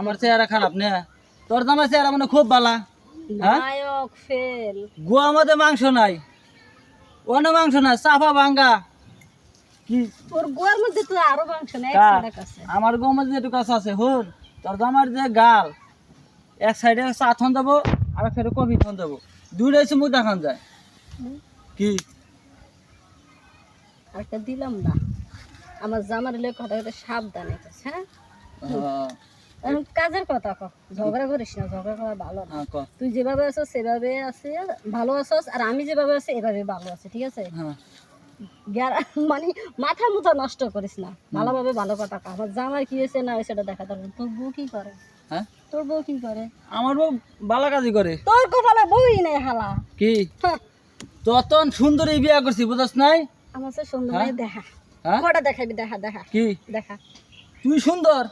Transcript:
আমার চেহারা খারাপ না। তোর জামাই চেহারা মানে খুব বালা হ্যাঁ? নায়ক ফেল। গোয়া মধ্যে মাংস নাই। অন্য মাংস নাই চাপা ভাঙ্গা। কি? তোর গোয়ার মধ্যে তো আরও মাংস নেই আছে আমার গো মধ্যে যেটু কাছে আছে হুন তোর জামার যে গাল এক সাইডে চা থন দেবো আর এক সাইডে কফি থন দেবো। মুখ দেখান যায়। কি? আরেকটা দিলাম না। আমার জামার কথা সাবধানে হ্যাঁ? হ্যাঁ, কাজের কথা কর ঝগড়া করিস না ঝগড়া করা ভালো না। হ্যাঁ, তুই যেভাবে আছো সেভাবে আছে ভালো আছোস আর আমি যেভাবে আছি এভাবে ভালো আছে ঠিক আছে? হ্যাঁ। মানে মাথা মুথা নষ্ট করিস না। ভালোভাবে ভালো কথা কর আমার জামার কি হয়েছে না সেটা দেখা দরকার। তোর বউ কি করে? হ্যাঁ? তোর বউ কি করে? আমার বউ বালা কাজি করে। তোর কপালে বউই নেই হালা। কি? হ্যাঁ, ততন সুন্দরী বিয়া করছি বুঝছ নাই? আমার সে সুন্দর হ্যাঁ? দেখা। হ্যাঁ? কটা দেখাবি? দেখা দেখা। কি? দেখা। তুই সুন্দর?